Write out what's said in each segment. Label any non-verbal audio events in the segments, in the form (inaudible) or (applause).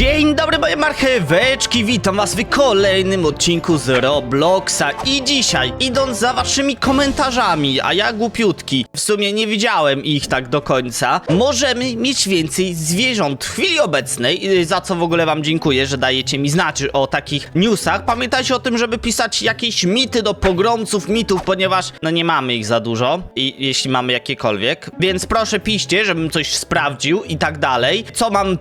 Dzień dobry moje marcheweczki, witam was w kolejnym odcinku z Robloxa. I dzisiaj, idąc za waszymi komentarzami, a ja głupiutki, w sumie nie widziałem ich tak do końca, możemy mieć więcej zwierząt w chwili obecnej, y, za co w ogóle wam dziękuję, że dajecie mi znać o takich newsach. Pamiętajcie o tym, żeby pisać jakieś mity do pogromców mitów, ponieważ no nie mamy ich za dużo, i jeśli mamy jakiekolwiek, więc proszę piszcie, żebym coś sprawdził i tak dalej. Co mam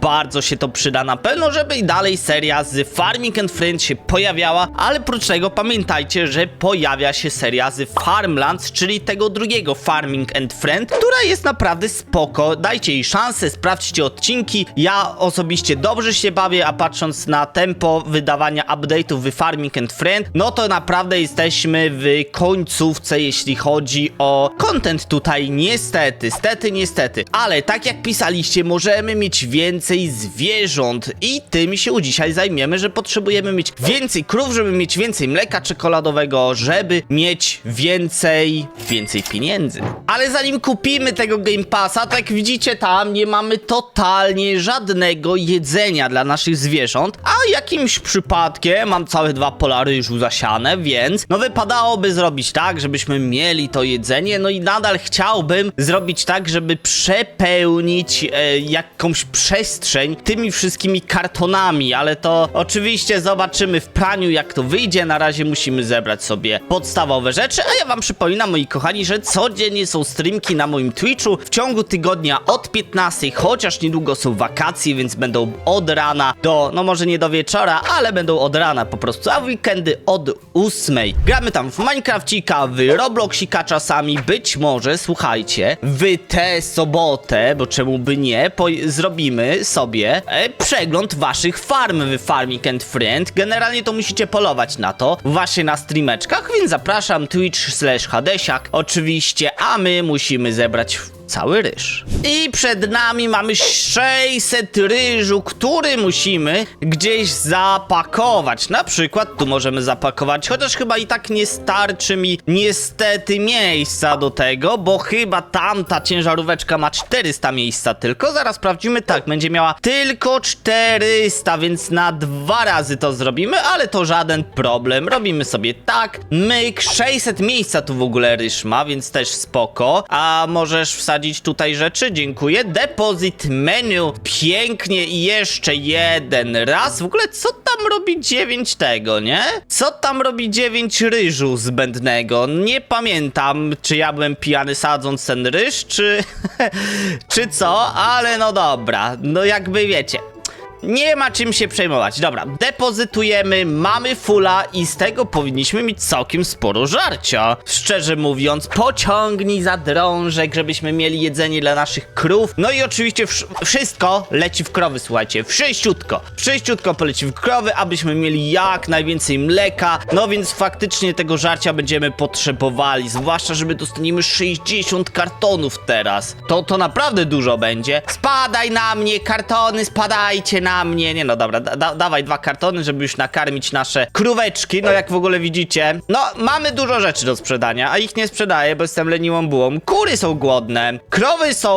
bardzo się to przyda na pewno, żeby i dalej seria z Farming and Friends się pojawiała, ale prócz tego pamiętajcie, że pojawia się seria z Farmlands, czyli tego drugiego Farming and Friend, która jest naprawdę spoko. Dajcie jej szansę, sprawdźcie odcinki. Ja osobiście dobrze się bawię, a patrząc na tempo wydawania update'ów w Farming and Friend, no to naprawdę jesteśmy w końcówce, jeśli chodzi o content tutaj, niestety, stety, niestety. Ale tak jak pisaliście, możemy mieć więcej zwierząt. I tym się dzisiaj zajmiemy, że potrzebujemy mieć więcej krów, żeby mieć więcej mleka czekoladowego, żeby mieć więcej, więcej pieniędzy. Ale zanim kupimy tego Game Passa, tak jak widzicie tam, nie mamy totalnie żadnego jedzenia dla naszych zwierząt, a jakimś przypadkiem mam całe dwa pola ryżu zasiane, więc no wypadałoby zrobić tak, żebyśmy mieli to jedzenie, no i nadal chciałbym zrobić tak, żeby przepełnić e, jakąś przestrzeń tymi wszystkimi kartonami, ale to oczywiście zobaczymy w praniu jak to wyjdzie, na razie musimy zebrać sobie podstawowe rzeczy, a ja wam przypominam moi kochani, że codziennie są streamki na moim Twitchu w ciągu tygodnia od 15, chociaż niedługo są wakacje, więc będą od rana do, no może nie do wieczora, ale będą od rana po prostu, a weekendy od 8. Gramy tam w Minecrafcika, w Robloxika czasami, być może, słuchajcie, w tę sobotę, bo czemu by nie, po, zrobimy sobie e, przegląd waszych farm w Farming and Friend. Generalnie to musicie polować na to właśnie na streameczkach, więc zapraszam twitch slash hadesiak oczywiście, a my musimy zebrać cały ryż. I przed nami mamy 600 ryżu, który musimy gdzieś zapakować. Na przykład tu możemy zapakować, chociaż chyba i tak nie starczy mi niestety miejsca do tego, bo chyba tamta ciężaróweczka ma 400 miejsca tylko. Zaraz sprawdzimy, tak, będzie miała tylko 400, więc na dwa razy to zrobimy, ale to żaden problem. Robimy sobie tak, myk, 600 miejsca tu w ogóle ryż ma, więc też spoko. A możesz wsadzić tutaj rzeczy? Dziękuję. Deposit menu. Pięknie i jeszcze jeden raz. W ogóle co tam robi 9 tego, nie? Co tam robi 9 ryżu zbędnego? Nie pamiętam, czy ja byłem pijany sadząc ten ryż, czy... (laughs) czy co? Ale no dobra. No jakby wiecie. Nie ma czym się przejmować. Dobra, depozytujemy, mamy fulla i z tego powinniśmy mieć całkiem sporo żarcia. Szczerze mówiąc, pociągnij za drążek, żebyśmy mieli jedzenie dla naszych krów. No i oczywiście wsz- wszystko leci w krowy, słuchajcie. Wszyściutko. Wszyściutko poleci w krowy, abyśmy mieli jak najwięcej mleka. No więc faktycznie tego żarcia będziemy potrzebowali. Zwłaszcza, żeby dostaniemy 60 kartonów teraz. To, to naprawdę dużo będzie. Spadaj na mnie, kartony, spadajcie na mnie. Nie no, dobra, da, da, dawaj dwa kartony, żeby już nakarmić nasze króweczki. No jak w ogóle widzicie, no mamy dużo rzeczy do sprzedania, a ich nie sprzedaję, bo jestem leniwą bułą. Kury są głodne, krowy są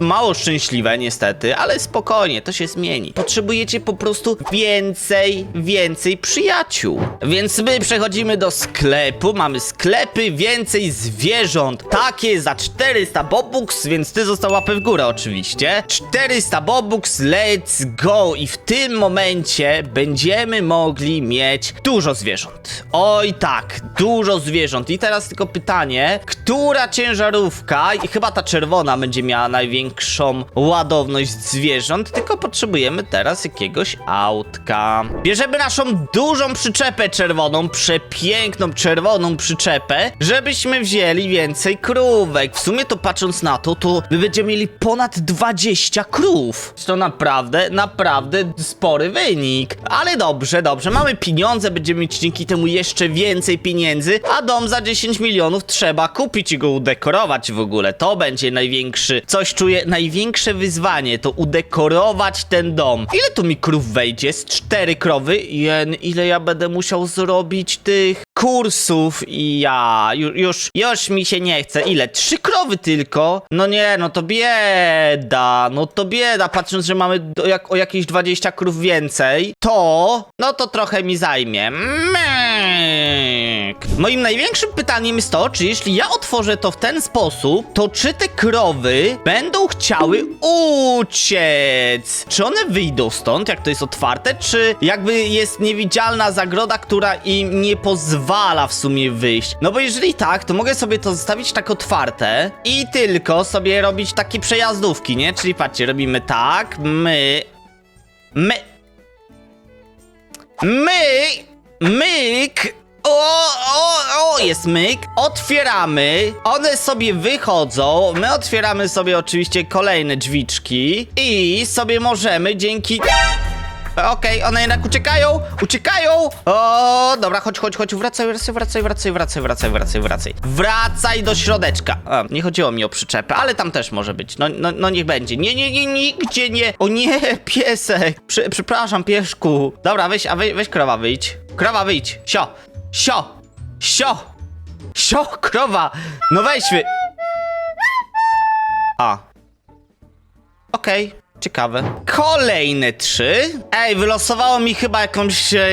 mało szczęśliwe niestety, ale spokojnie, to się zmieni. Potrzebujecie po prostu więcej, więcej przyjaciół. Więc my przechodzimy do sklepu, mamy sklepy, więcej zwierząt. Takie za 400 bobux, więc ty został łapę w górę oczywiście. 400 bobux, let's go! I w tym momencie będziemy mogli mieć dużo zwierząt. Oj tak, dużo zwierząt. I teraz tylko pytanie, która ciężarówka, i chyba ta czerwona będzie miała największą ładowność zwierząt, tylko potrzebujemy teraz jakiegoś autka. Bierzemy naszą dużą przyczepę czerwoną, przepiękną czerwoną przyczepę, żebyśmy wzięli więcej krówek. W sumie to patrząc na to, to my będziemy mieli ponad 20 krów. To naprawdę, naprawdę naprawdę spory wynik. Ale dobrze, dobrze, mamy pieniądze, będziemy mieć dzięki temu jeszcze więcej pieniędzy, a dom za 10 milionów trzeba kupić i go udekorować w ogóle. To będzie największy, coś czuję, największe wyzwanie, to udekorować ten dom. Ile tu mi krów wejdzie? Z cztery krowy? Jen, ile ja będę musiał zrobić tych kursów i ja już, już, już mi się nie chce. Ile? Trzy krowy tylko? No nie, no to bieda, no to bieda, patrząc, że mamy do, jak, o jakieś 20 krów więcej, to, no to trochę mi zajmie. Myk. Moim największym pytaniem jest to, czy jeśli ja otworzę to w ten sposób, to czy te krowy będą chciały uciec? Czy one wyjdą stąd, jak to jest otwarte, czy jakby jest niewidzialna zagroda, która im nie pozwala w sumie wyjść? No bo jeżeli tak, to mogę sobie to zostawić tak otwarte i tylko sobie robić takie przejazdówki, nie? Czyli patrzcie, robimy tak, my, my, my, myk, o, o, o, jest myk. Otwieramy. One sobie wychodzą. My otwieramy sobie oczywiście kolejne drzwiczki. I sobie możemy dzięki... Okej, one jednak uciekają! Uciekają! O, dobra, chodź, chodź, chodź, wracaj, wracaj, wracaj, wracaj, wracaj, wracaj, wracaj, wracaj. Wracaj do środeczka. A, nie chodziło mi o przyczepę, ale tam też może być. No, no, no niech będzie. Nie, nie, nie, nigdzie nie. O nie, (laughs) piesek. Prze, przepraszam, pieszku. Dobra, weź, a weź, weź krowa, wyjdź. Krowa, wyjdź. Sio, sio, sio, sio, krowa. No weź wy. A. Okej, ciekawe. Kolejne trzy. Ej, wylosowało mi chyba jakąś e,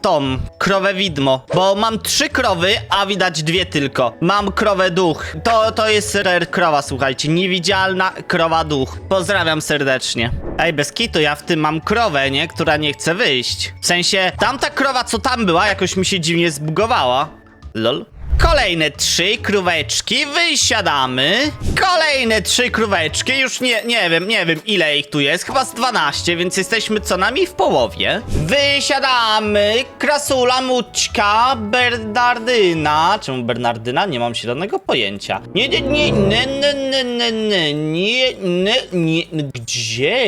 tą krowę widmo. Bo mam trzy krowy, a widać dwie tylko. Mam krowę duch. To, to jest rare krowa, słuchajcie. Niewidzialna krowa duch. Pozdrawiam serdecznie. Ej, bez kitu, ja w tym mam krowę, nie? Która nie chce wyjść. W sensie, tamta krowa, co tam była, jakoś mi się dziwnie zbugowała. Lol. Kolejne trzy króweczki, wysiadamy. Kolejne trzy króweczki, już nie, nie wiem, nie wiem ile ich tu jest, chyba z 12, więc jesteśmy co najmniej w połowie. Wysiadamy, krasula, mućka, Bernardyna. Czemu Bernardyna? Nie mam zielonego pojęcia. Nie, nie, nie, nie, nie, nie, nie, nie, nie, nie, nie, gdzie?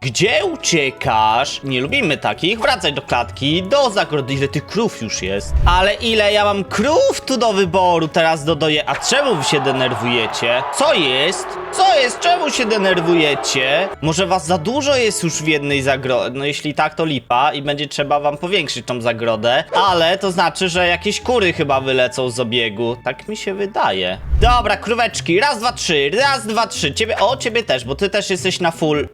Gdzie uciekasz? Nie lubimy takich, wracaj do klatki, do zagrody, ile tych krów już jest. Ale ile ja mam krów tu do wyboru teraz dodaję, a czemu się denerwujecie? Co jest? Co jest? Czemu się denerwujecie? Może was za dużo jest już w jednej zagrodzie? No jeśli tak, to lipa i będzie trzeba wam powiększyć tą zagrodę, ale to znaczy, że jakieś kury chyba wylecą z obiegu. Tak mi się wydaje. Dobra, króweczki, raz, dwa, trzy, raz, dwa, trzy. Ciebie, o, ciebie też, bo ty też jesteś na full.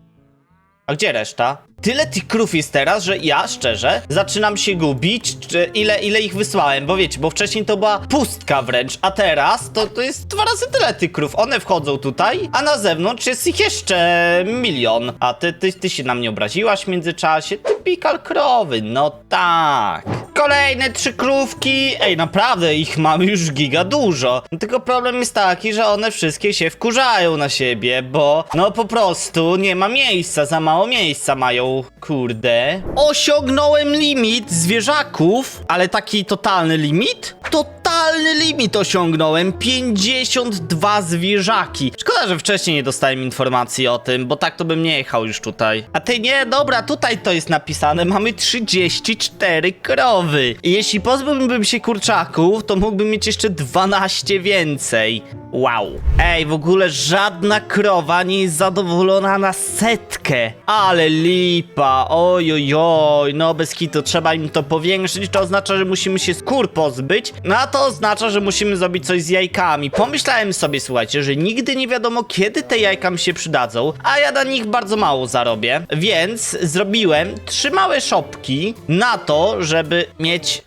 A gdzie reszta? Tyle tych krów jest teraz, że ja szczerze zaczynam się gubić, czy ile, ile ich wysłałem, bo wiecie, bo wcześniej to była pustka wręcz, a teraz to, to jest dwa razy tyle tych krów. One wchodzą tutaj, a na zewnątrz jest ich jeszcze milion. A ty, ty, ty się na mnie obraziłaś w międzyczasie? Ty pikal krowy, no tak. Kolejne trzy krówki. Ej, naprawdę ich mamy już giga dużo. No, tylko problem jest taki, że one wszystkie się wkurzają na siebie, bo no po prostu nie ma miejsca, za mało miejsca mają, kurde. Osiągnąłem limit zwierzaków, ale taki totalny limit? Totalny limit osiągnąłem, 52 zwierzaki. Szkoda, że wcześniej nie dostałem informacji o tym, bo tak to bym nie jechał już tutaj. A ty nie, dobra, tutaj to jest napisane, mamy 34 krowy. I jeśli pozbyłbym się kurczaków, to mógłbym mieć jeszcze 12 więcej. Wow. Ej, w ogóle żadna krowa nie jest zadowolona na setkę. Ale lipa, oj, oj, oj. no bez kitu, trzeba im to powiększyć, to oznacza, że musimy się skór pozbyć, no a to oznacza, że musimy zrobić coś z jajkami. Pomyślałem sobie, słuchajcie, że nigdy nie wiadomo, kiedy te jajka mi się przydadzą, a ja na nich bardzo mało zarobię, więc zrobiłem trzy małe szopki na to, żeby mieć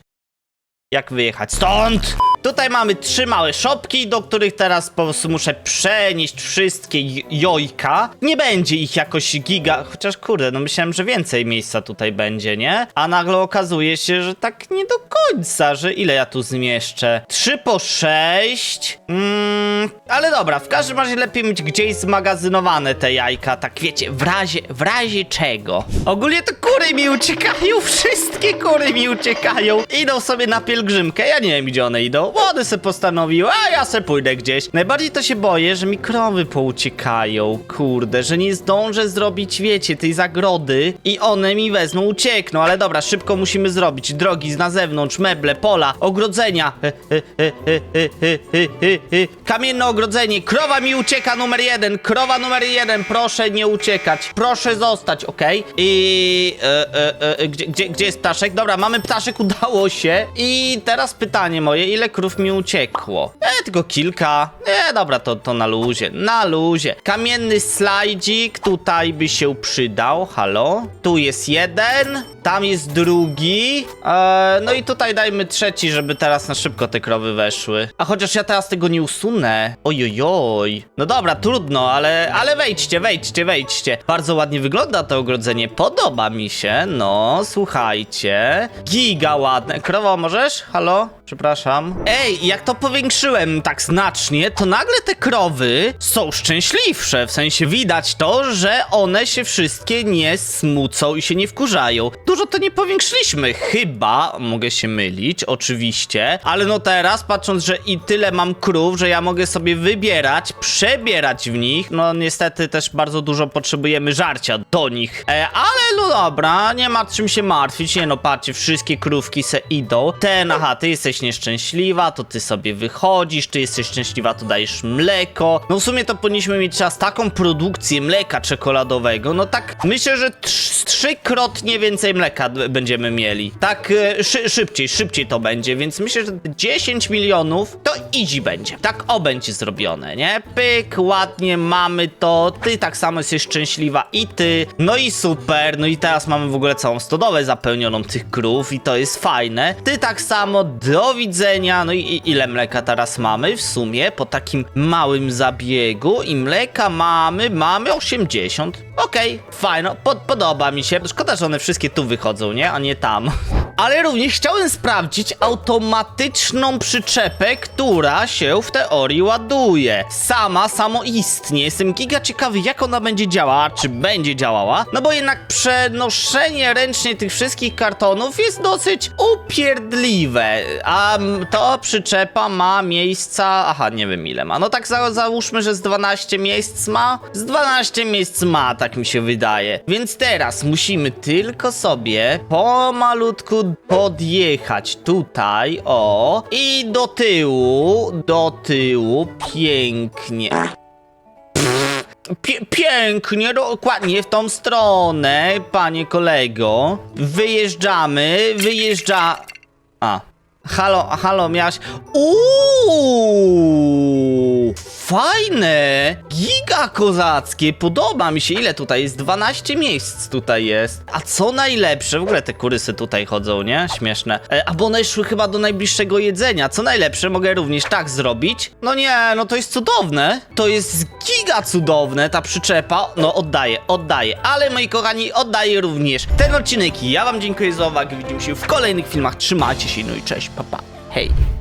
jak wyjechać stąd. Tutaj mamy trzy małe szopki, do których teraz po prostu muszę przenieść wszystkie jojka. Nie będzie ich jakoś giga, chociaż kurde, no myślałem, że więcej miejsca tutaj będzie, nie? A nagle okazuje się, że tak nie do końca, że ile ja tu zmieszczę? Trzy po sześć. Mm, ale dobra, w każdym razie lepiej mieć gdzieś zmagazynowane te jajka, tak wiecie, w razie, w razie czego. Ogólnie to kury mi uciekają, (laughs) wszystkie kury mi uciekają. Idą sobie na pielgrzymkę, ja nie wiem gdzie one idą. Obłody se postanowiły, a ja se pójdę gdzieś. Najbardziej to się boję, że mi krowy pouciekają, kurde, że nie zdążę zrobić, wiecie, tej zagrody i one mi wezmą, uciekną, ale dobra, szybko musimy zrobić. Drogi na zewnątrz, meble, pola, ogrodzenia. Kamienne ogrodzenie, krowa mi ucieka numer jeden, krowa numer jeden, proszę nie uciekać, proszę zostać, okej? I e, e, e, gdzie, gdzie, gdzie jest ptaszek? Dobra, mamy ptaszek, udało się. I teraz pytanie moje, ile krów mi uciekło? E, tylko kilka. E, dobra, to, to na luzie, na luzie. Kamienny slajdzik tutaj by się przydał, halo? Tu jest jeden, tam jest drugi, e, no i tutaj dajmy trzeci, żeby teraz na szybko te krowy weszły. A chociaż ja teraz tego nie usunę. Ojojoj. No dobra, trudno, ale, ale wejdźcie, wejdźcie, wejdźcie. Bardzo ładnie wygląda to ogrodzenie, podoba mi się, no, słuchajcie. Giga ładne. Krowo, możesz? Halo? Przepraszam. Ej, jak to powiększyłem tak znacznie, to nagle te krowy są szczęśliwsze. W sensie widać to, że one się wszystkie nie smucą i się nie wkurzają. Dużo to nie powiększyliśmy, chyba, mogę się mylić, oczywiście, ale no teraz, patrząc, że i tyle mam krów, że ja mogę sobie wybierać, przebierać w nich, no niestety też bardzo dużo potrzebujemy żarcia do nich. E, ale no dobra, nie ma czym się martwić, nie no, patrzcie, wszystkie krówki se idą. Ten, aha, ty jesteś nieszczęśliwa, to ty sobie wychodzisz, ty jesteś szczęśliwa, to dajesz mleko. No w sumie to powinniśmy mieć teraz taką produkcję mleka czekoladowego, no tak myślę, że trz- trzykrotnie więcej mleka będziemy mieli. Tak e, szy szybciej, szybciej to będzie, więc myślę, że 10 milionów to easy będzie. Tak o będzie zrobione, nie? Pyk, ładnie mamy to, ty tak samo jesteś szczęśliwa i ty, no i super, no i teraz mamy w ogóle całą stodołę zapełnioną tych krów i to jest fajne. Ty tak samo, do widzenia, no i ile mleka teraz mamy w sumie po takim małym zabiegu i mleka mamy, mamy 80. Okej, fajno, pod, podoba mi się. Szkoda, że one wszystkie tu wychodzą, nie? A nie tam. Ale również chciałem sprawdzić automatyczną przyczepę, która się w teorii ładuje. Sama, samoistnie. Jestem giga ciekawy, jak ona będzie działała, czy będzie działała. No bo jednak przenoszenie ręcznie tych wszystkich kartonów jest dosyć upierdliwe. A to przyczepa ma miejsca... Aha, nie wiem ile ma. No tak za, załóżmy, że z 12 miejsc ma. Z 12 miejsc ma, tak mi się wydaje. Więc teraz musimy tylko sobie pomalutku podjechać tutaj, o. I do tyłu, do tyłu, pięknie. Pięknie, dokładnie w tą stronę, panie kolego. Wyjeżdżamy, wyjeżdża... A. Halo, halo, miałaś... Uuu, fajne! Giga kozackie, podoba mi się. Ile tutaj jest? 12 miejsc tutaj jest. A co najlepsze, w ogóle te kurysy tutaj chodzą, nie? Śmieszne. E, a bo one szły chyba do najbliższego jedzenia. Co najlepsze, mogę również tak zrobić. No nie, no to jest cudowne. To jest giga cudowne, ta przyczepa. No oddaję, oddaję. Ale moi kochani, oddaję również ten odcinek. Ja wam dziękuję za uwagę. Widzimy się w kolejnych filmach. Trzymajcie się, no i cześć, papa. Pa. Hej.